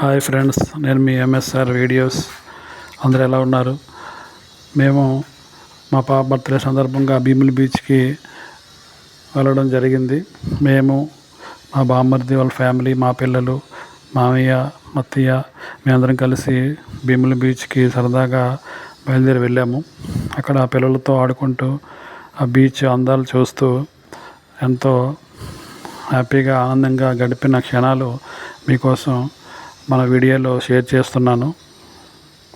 Hi friends నేను మీ MSR videos అందరు ఎలా ఉన్నారు? మేము మా పాప బర్త్డే సందర్భంగా భీముల బీచ్కి వెళ్ళడం జరిగింది. మేము మా బామ్మర్ది వాళ్ళ ఫ్యామిలీ మా పిల్లలు మామయ్య అత్తయ్య మేమందరం కలిసి భీముల బీచ్కి సరదాగా బయలుదేరి వెళ్ళాము. అక్కడ పిల్లలతో ఆడుకుంటూ ఆ బీచ్ అందాలు చూస్తూ ఎంతో హ్యాపీగా ఆనందంగా గడిపిన క్షణాలు మీకోసం మన వీడియోలో షేర్ చేస్తున్నాను.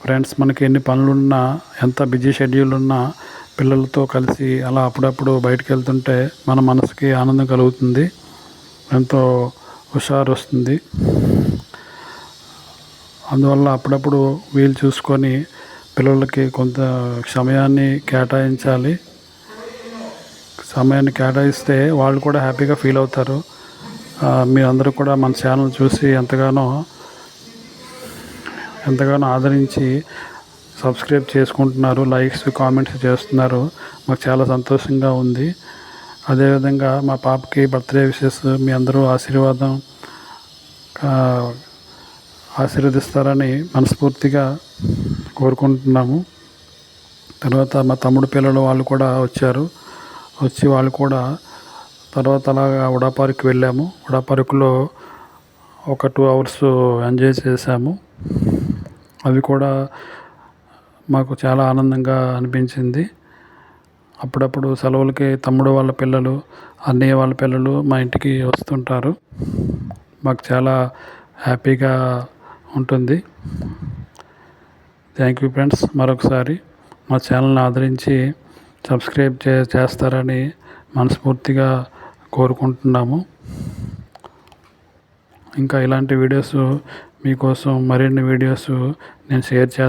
ఫ్రెండ్స్ మనకి ఎన్ని పనులున్నా ఎంత బిజీ షెడ్యూల్ ఉన్నా పిల్లలతో కలిసి అలా అప్పుడప్పుడు బయటకు వెళ్తుంటే మన మనసుకి ఆనందం కలుగుతుంది. ఎంతో హుషారు వస్తుంది అందువల్ల అప్పుడప్పుడు వీలు చూసుకొని పిల్లలకి కొంత సమయాన్ని కేటాయించాలి. సమయాన్ని కేటాయిస్తే వాళ్ళు కూడా హ్యాపీగా ఫీల్ అవుతారు. మీరందరూ కూడా మన ఛానల్ చూసి ఎంతగానో ఎంతగానో ఆదరించి సబ్స్క్రైబ్ చేసుకుంటున్నారు లైక్స్ కామెంట్స్ చేస్తున్నారు. మాకు చాలా సంతోషంగా ఉంది. అదేవిధంగా మా పాపకి బర్త్డే విషెస్ మీ అందరూ ఆశీర్వాదం ఆశీర్వదిస్తారని మనస్ఫూర్తిగా కోరుకుంటున్నాము. తర్వాత మా తమ్ముడు పిల్లలు వాళ్ళు కూడా వచ్చారు. వచ్చి వాళ్ళు కూడా తర్వాత అలాగా ఉడాపార్క్ వెళ్ళాము. ఉడా పార్కులో ఒక టూ అవర్స్ ఎంజాయ్ చేసాము అవి కూడా మాకు చాలా ఆనందంగా అనిపించింది. అప్పుడప్పుడు సెలవులకి తమ్ముడు వాళ్ళ పిల్లలు అన్నయ్య వాళ్ళ పిల్లలు మా ఇంటికి వస్తుంటారు. మాకు చాలా హ్యాపీగా ఉంటుంది. Thank you friends. మరొకసారి మా ఛానల్ని ఆదరించి సబ్స్క్రైబ్ చే చేస్తారని మనస్ఫూర్తిగా కోరుకుంటున్నాము. ఇంకా ఇలాంటి వీడియోస్ మీకోసం మరిన్ని వీడియోస్ నేను షేర్ చేస్తాను